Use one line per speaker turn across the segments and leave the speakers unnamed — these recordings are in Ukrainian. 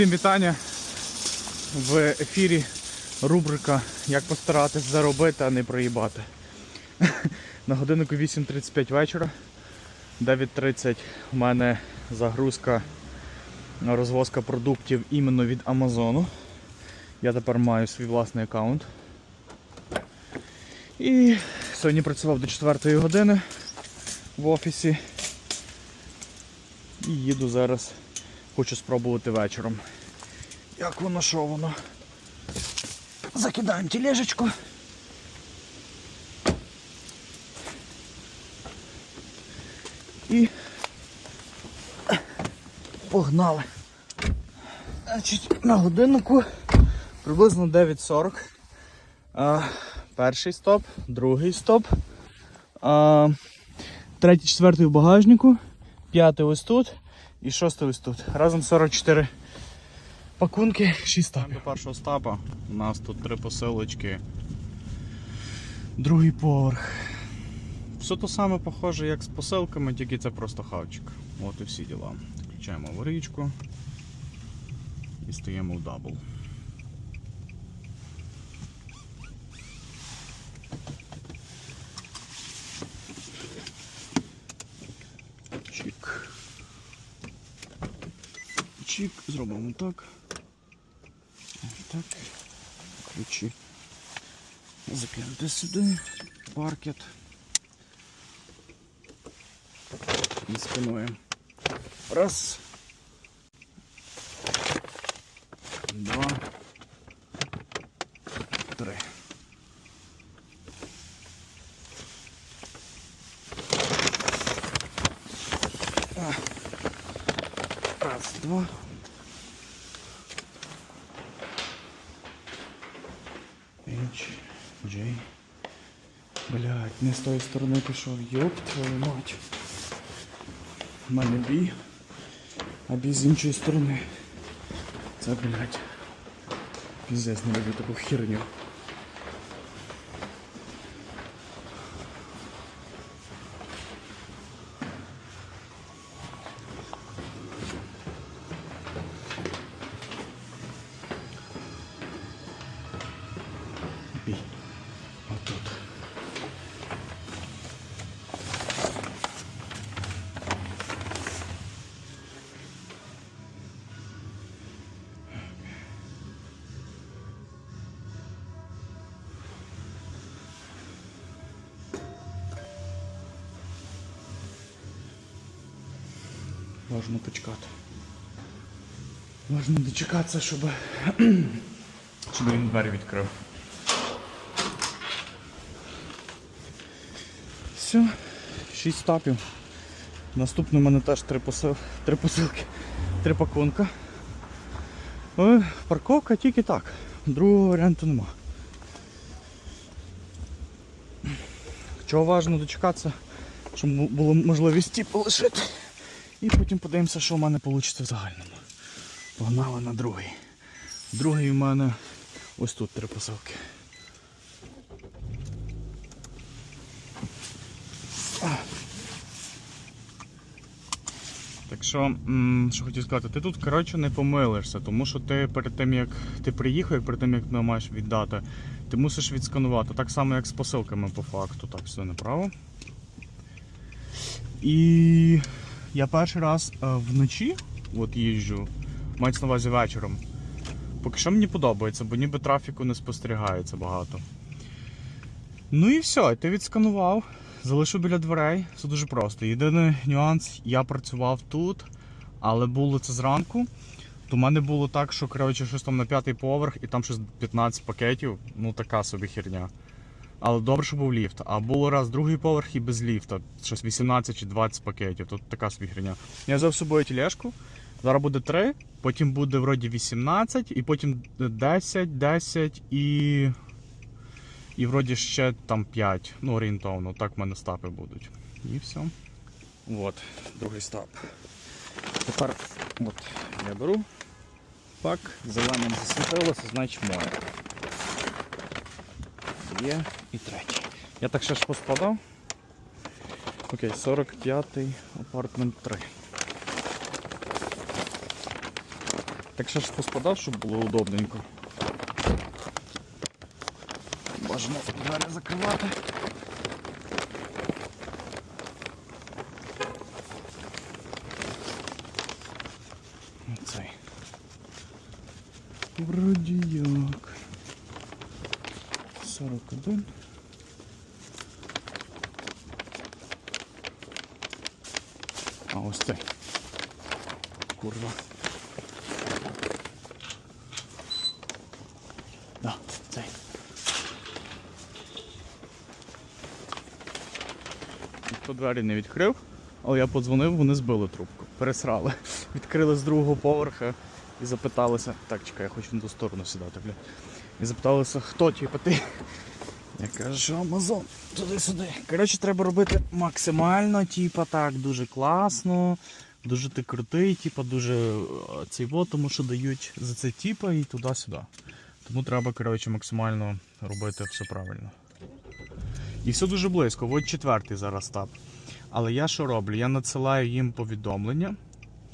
Всім вітання. В ефірі рубрика Як постаратись заробити, а не проїбати. На годиннику 8.35 вечора. 9.30 у мене загрузка розвозка продуктів іменно від Амазону. Я тепер маю свій власний аккаунт. І сьогодні працював до 4 години в офісі. І їду зараз. Хочу спробувати вечором. Як воно, що воно? Закидаємо тележечку. І погнали. Значить, на годиннику приблизно 9.40. Перший стоп, другий стоп. Третій, четвертий в багажнику, п'ятий ось тут і шостий ось тут. Разом 44 пакунки, 6 стопів.
До першого стапа у нас тут три посилочки.
Другий поверх.
Все то саме похоже, як з посилками, тільки це просто хавчик. От і всі діла. Включаємо аварійку і стаємо в дабл. Чик. Чик, зробимо так. Так. Ключі. Закинути сюди. Паркет. І скануємо. Раз. Два. Три. А. Раз, два. H, J. Блять, не з тої сторони пішов. Йоп твою мать. У мене бій, а бій з іншої сторони. Це, блядь. Піздець, не люблю таку херню. Важно почекати. Важно дочекатися, щоб, щоб він двері відкрив. Все, 6 стапів. Наступно в мене теж три, посил... три посилки, три пакунка. Е, Парковка тільки так. Другого варіанту нема. Чого важливо дочекатися, щоб бу- було можливість ті полишити. І потім подивимося, що в мене вийде в загальному. Погнали на другий. Другий в мене ось тут три посилки. Так що, що хотів сказати, ти тут коротше не помилишся, тому що ти перед тим як ти приїхав, і перед тим як ти маєш віддати, ти мусиш відсканувати. Так само, як з посилками по факту. Так, все направо. І я перший раз е, вночі от їжджу, мається на увазі вечором. Поки що мені подобається, бо ніби трафіку не спостерігається багато. Ну і все, ти відсканував, залишив біля дверей, все дуже просто. Єдиний нюанс, я працював тут, але було це зранку. То в мене було так, що коротше, щось там на п'ятий поверх і там щось 15 пакетів, ну така собі херня. Але добре, що був ліфт. А було раз другий поверх і без ліфта. Щось 18 чи 20 пакетів. Тут така собі. Я взяв з собою тележку. Зараз буде 3, потім буде вроді 18, і потім 10, 10 і. І вроді ще там 5. Ну, орієнтовно. Так в мене стапи будуть. І все. От, другий стап. Тепер от, я беру. Пак, зеленим засвітилося, значить моє. Є і третій. Я так ще ж поскладав. Окей, 45-й апартмент 3. Так ще ж поспадав, щоб було удобненько. Бажано двері закривати. Оцей. Вроді як. 41. А ось цей. Курва. Да, цей. Ніхто двері не відкрив, але я подзвонив, вони збили трубку. Пересрали. Відкрили з другого поверха і запиталися. Так, чекай, я хочу на ту сторону сідати, бля. І запиталися, хто типу ти. Я кажу, що Амазон, туди-сюди. Коротше, треба робити максимально, типа так, дуже класно, дуже ти крутий, типа дуже цей вот, тому що дають за це типа і туди-сюди. Тому треба, коротше, максимально робити все правильно. І все дуже близько. От четвертий зараз стап. Але я що роблю? Я надсилаю їм повідомлення.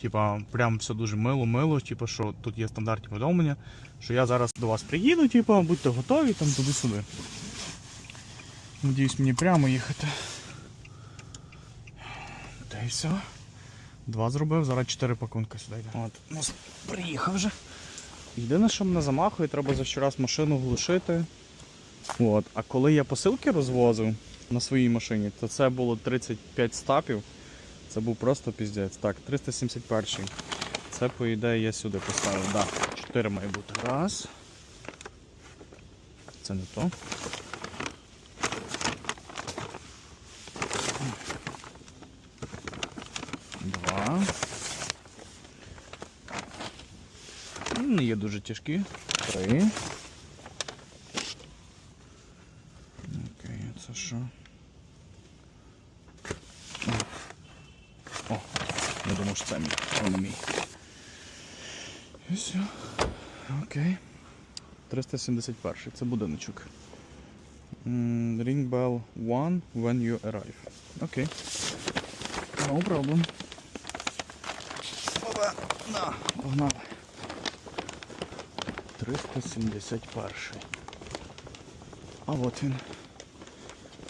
Типа, прям все дуже мило-мило, типа, що тут є стандартні повідомлення, що я зараз до вас приїду, типа, будьте готові там туди-сюди. Надіюсь, мені прямо їхати. Та і все. Два зробив, зараз чотири пакунки сюди йде. От, ну, приїхав вже. Єдине, що мене замахує, треба за щораз машину глушити. От. А коли я посилки розвозив на своїй машині, то це було 35 стапів. Це був просто піздець. Так, 371. Це, по ідеї, я сюди поставив. Да, 4 має бути. Раз. Це не то. Не є дуже тяжкі. Три. Окей, це що? О, я думав, що це мій, не мій. І все. Окей. 371. Це будиночок. Ring bell 1 when you arrive. Окей. No problem. Опа, на, погнали. 371. А от він.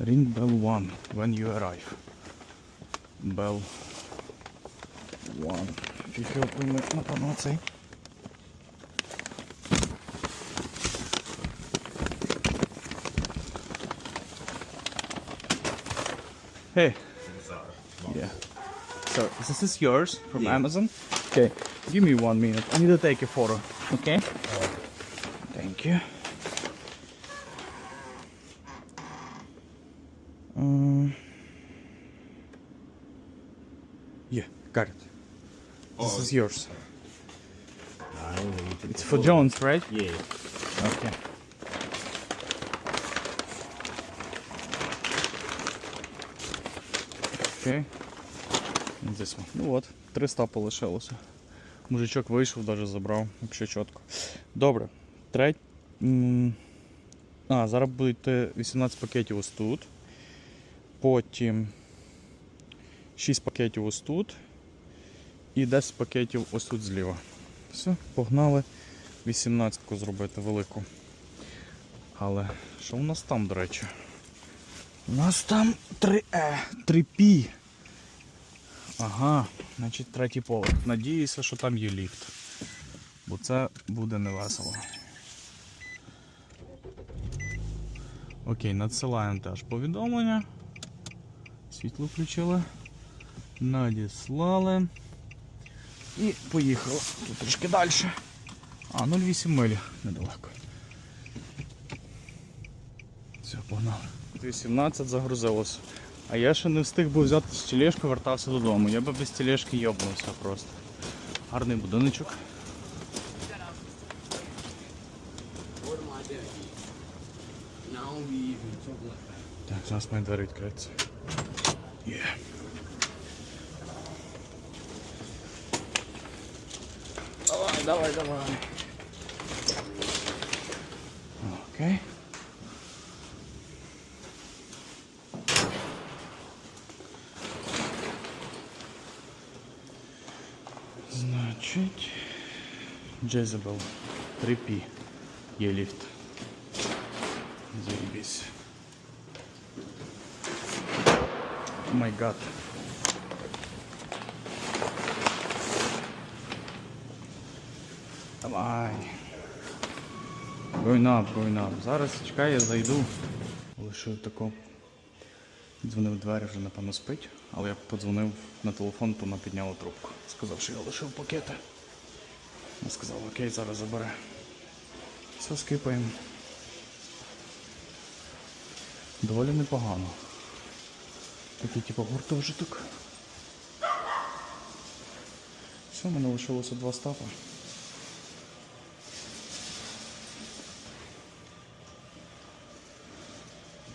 Ring bell 1 when you arrive. Bell 1. Фіфіопи ми, напевно, цей. Hey. Yeah. So, this is yours from Amazon? Okay, give me one minute. I need to take a photo. Okay? Thank you. Um, yeah, got it. This is yours. It's for Jones, right?
Yeah.
Okay. Okay. This one. Ну от, 300 полишилося. Мужичок вийшов, навіть забрав. Взагалі чітко. Добре. Треть. А, зараз буде 18 пакетів ось тут. Потім 6 пакетів ось тут. І 10 пакетів ось тут зліва. Все, погнали 18-ку зробити велику. Але що у нас там, до речі? У нас там 3Е, 3Пі. Ага, значить третій поверх. Надіюся, що там є ліфт. Бо це буде невесело. Окей, надсилаємо теж повідомлення. Світло включили. Надіслали. І поїхали. Тут трошки далі. А, 0,8 милі недалеко. Все, погнали. 18 загрузилось. А я ще не встиг був взяти тележку, вертався додому. Я би без тележки йобнувся просто. Гарний будиночок. Так, зараз мої двері відкриються. Є. Давай, давай, давай. Окей. Значить. Jezebel 3P. Є ліфт. Заебись. Май гад. Давай. Going up. Зараз чекай, я зайду. Лишив тако. Дзвонив двері, вже напевно спить, але я подзвонив на телефон, то вона підняла трубку. Сказав, що я лишив пакети. Вона сказала, окей, зараз забере. Все, скипаємо. Доволі непогано. Такий типу гуртожиток. Все, мене лишилося два стапа.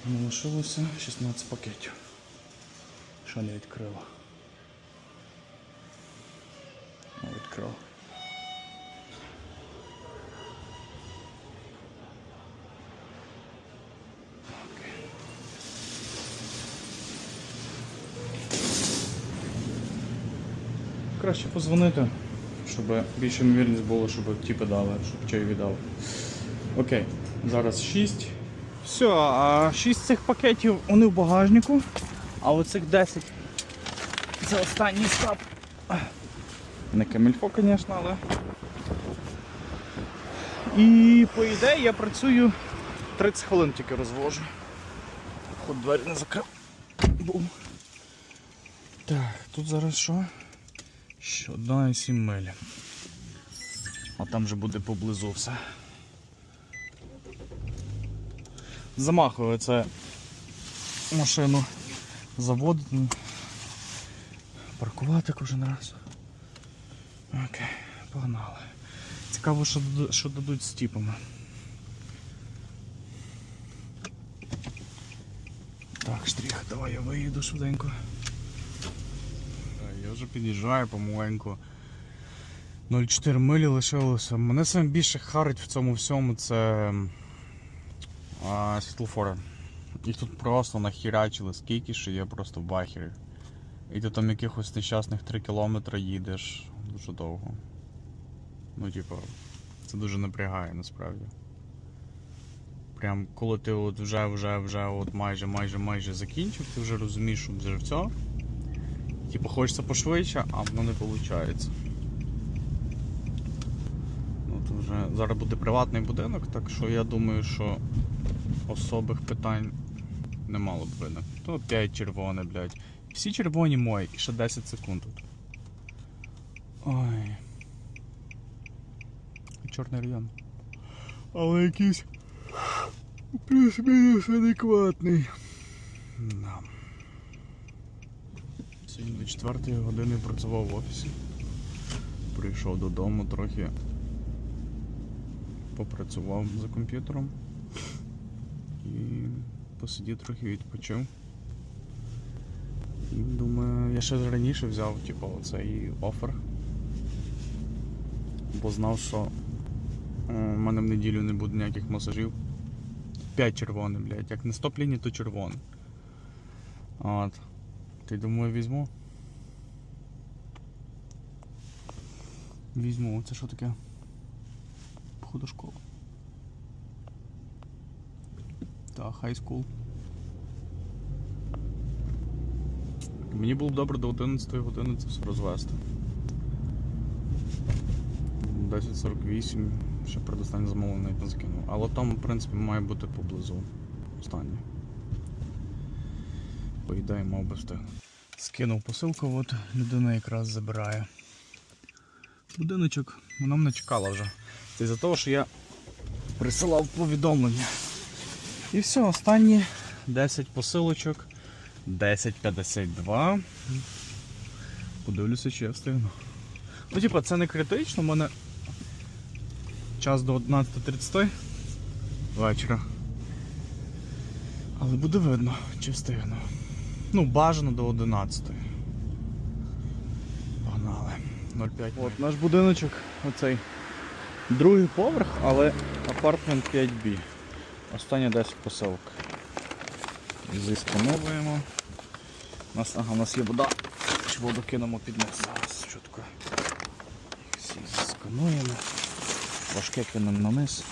Ну, лишилося 16 пакетів. Що не відкрила? Не відкрила. Краще позвонити, щоб більша ймовірність було, щоб ті дали, щоб чай віддав. Окей, зараз 6. Все, а 6 цих пакетів вони в багажнику, а оцих 10 це останній стап. Не камільфо, звісно, але. І по ідеї я працюю 30 хвилин тільки розвожу. Ход двері не закрив. Бум. Так, тут зараз що? Ще одна і 7 миль. А там же буде поблизу все. Замахую це машину заводити, паркувати кожен раз. Окей, погнали. Цікаво, що, що дадуть з тіпами. Так, штрих, давай я виїду швиденько. Вже під'їжджаю помаленьку. 0,4 милі лишилося. Мене саме більше харить в цьому всьому це а, світлофори. Їх тут просто нахірачили скільки, що я просто в бахері. І ти там якихось нещасних 3 кілометри їдеш дуже довго. Ну, типу, це дуже напрягає насправді. Прям коли ти от вже, вже, вже от майже, майже, майже закінчив, ти вже розумієш, що вже все. Типу хочеться пошвидше, а воно не виходить. То вже зараз буде приватний будинок, так що я думаю, що особих питань не мало б видно. То 5 червоне, блядь. Всі червоні мої, і ще 10 секунд тут. Ой. Чорний район. Але якийсь плюс-мінус адекватний. Да. Сьогодні до 4 години працював в офісі. Прийшов додому трохи. Попрацював за комп'ютером. І посидів трохи відпочив. І думаю, я ще раніше взяв, типу, цей офер. Бо знав, що е, в мене в неділю не буде ніяких масажів. 5 червоних, блядь. Як не стоп лінії, то червоний. От. Ти думаю, візьму. Візьму. Це що таке? Походу школа. Та, хай скул. Мені було б добре до 11 години це все розвести. 10.48, ще передостаннє замовлення навіть не закинув. Але там, в принципі, має бути поблизу. Останнє. По ідеї. Скинув посилку, от людина якраз забирає. Будиночок, вона мене чекала вже. Це із-за того, що я присилав повідомлення. І все, останні 10 посилочок. 10.52. Подивлюся, чи я встигну. Ну, типа, це не критично, у мене час до 11.30 вечора. Але буде видно, чи встигну. Ну, бажано до 11. Погнали. 0,5.
От наш будиночок, оцей другий поверх, але апартмент 5B. Останні 10 посилок. Зіскановуємо. У нас, ага, у нас є вода. Чи воду кинемо під низ зараз чутко. Всі зіскануємо.
Важке кинемо на низ.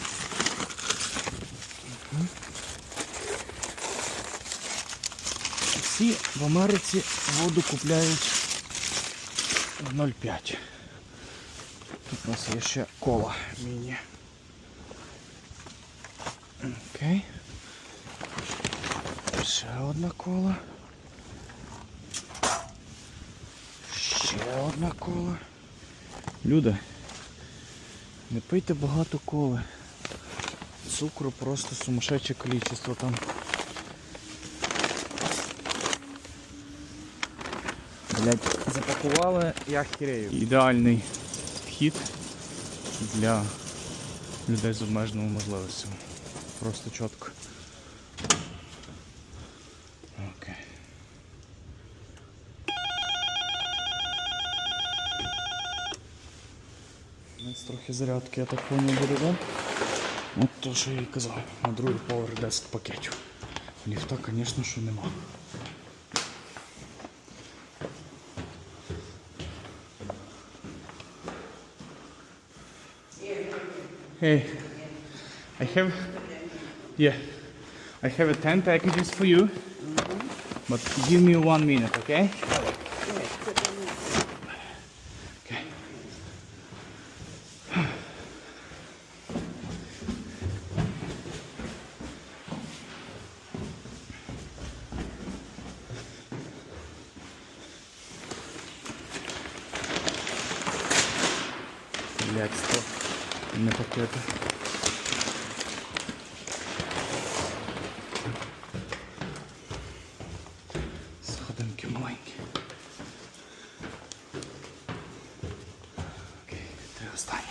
Мгм. Всі в Америці воду купляють в 0,5. Тут у нас є ще кола міні. Окей. Ще одна кола. Ще одна кола. Люди, не пийте багато коли. Цукру просто сумасшедше кількість там. Блять, запакували, я хірею. Ідеальний вхід для людей з обмеженими можливостями. Просто чітко. Окей. Трохи зарядки, я так понял, буде, да? От то, що я і казав. На другий поверх 10 пакетів. Ліфта, звісно, що нема. Hey, I have, yeah, I have 10 packages for you, but give me one minute, okay? Okay. Let's go. Не пакети. Сходинки маленькі. Окей, три останні.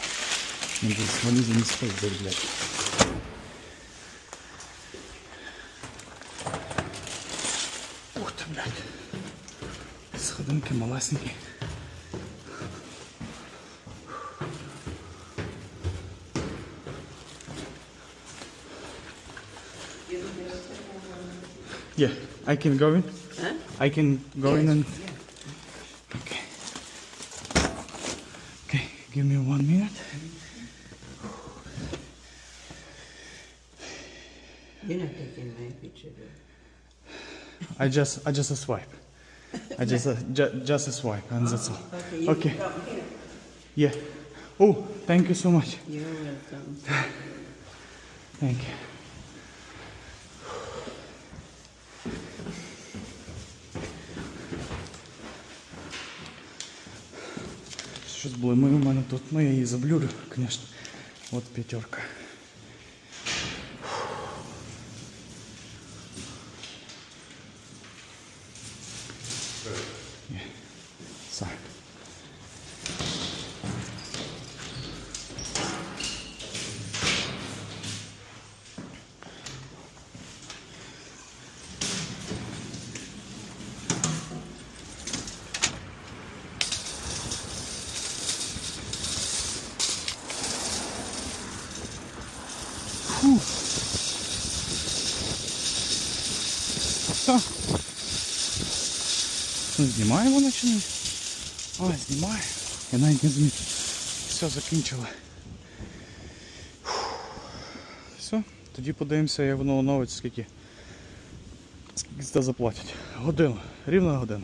Вони за не спить, блядь. Ух ти, блядь. Сходинки малесенькі. Yeah, I can go in. I can go in and. Okay. Okay, give me one minute.
You're not taking my picture. though.
I just, I just a swipe. I just, a, ju- just a swipe, and that's all.
Okay.
Okay.
can come here.
Yeah. Oh, thank you so much.
You're welcome.
Thank you. Щось блимає у мене тут, ну я її заблюрю, звісно. От п'ятерка. Yeah. Sorry. Все. Ну, знімає вона чи ні? А, знімає. Я навіть не замітив. Все, закінчили. Все, тоді подивимося, як воно оновиться, скільки. Скільки це заплатять. Година, рівно година.